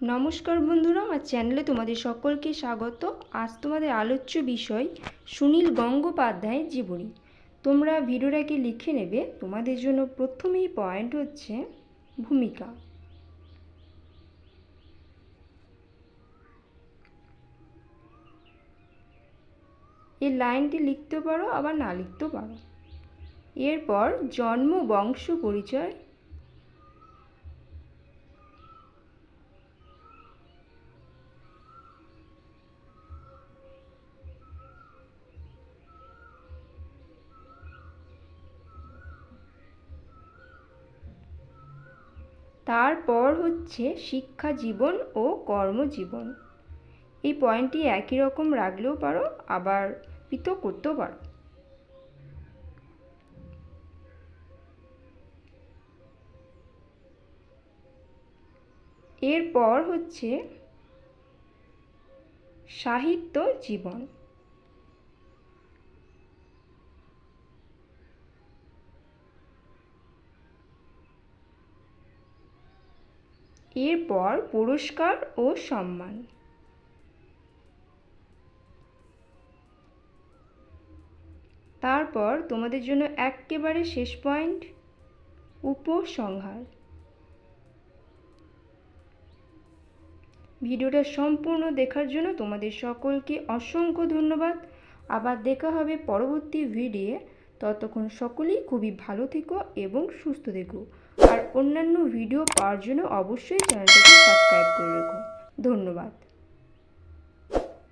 নমস্কার বন্ধুরা, আমার চ্যানেলে তোমাদের সকলকে স্বাগত। আজ তোমাদের আলোচ্য বিষয় সুনীল গঙ্গোপাধ্যায়ের জীবনী। তোমরা ভিডিওটাকে লিখে নেবে। তোমাদের জন্য প্রথমেই পয়েন্ট হচ্ছে ভূমিকা। এই লাইনটি লিখতে পারো, আবার না লিখতেও পারো। এরপর জন্ম, বংশ, পরিচয় তারপর হচ্ছে শিক্ষা জীবন ও কর্মজীবন। এই পয়েন্টটি একই রকম রাখলেও পারো, আবার পৃথক করতেও পারো। এরপর হচ্ছে সাহিত্য জীবন। এরপর পুরস্কার ও সম্মান। তারপর তোমাদের জন্য একেবারে শেষ পয়েন্ট, উপসংহার। ভিডিওটা সম্পূর্ণ দেখার জন্য তোমাদের সকলকে অসংখ্য ধন্যবাদ। আবার দেখা হবে পরবর্তী ভিডিও ততক্ষণ সকলেই খুবই ভালো থেকো এবং সুস্থ থেকো। আর অন্যান্য ভিডিও পাওয়ার জন্য অবশ্যই চ্যানেলটাকে সাবস্ক্রাইব করে রেখো। ধন্যবাদ।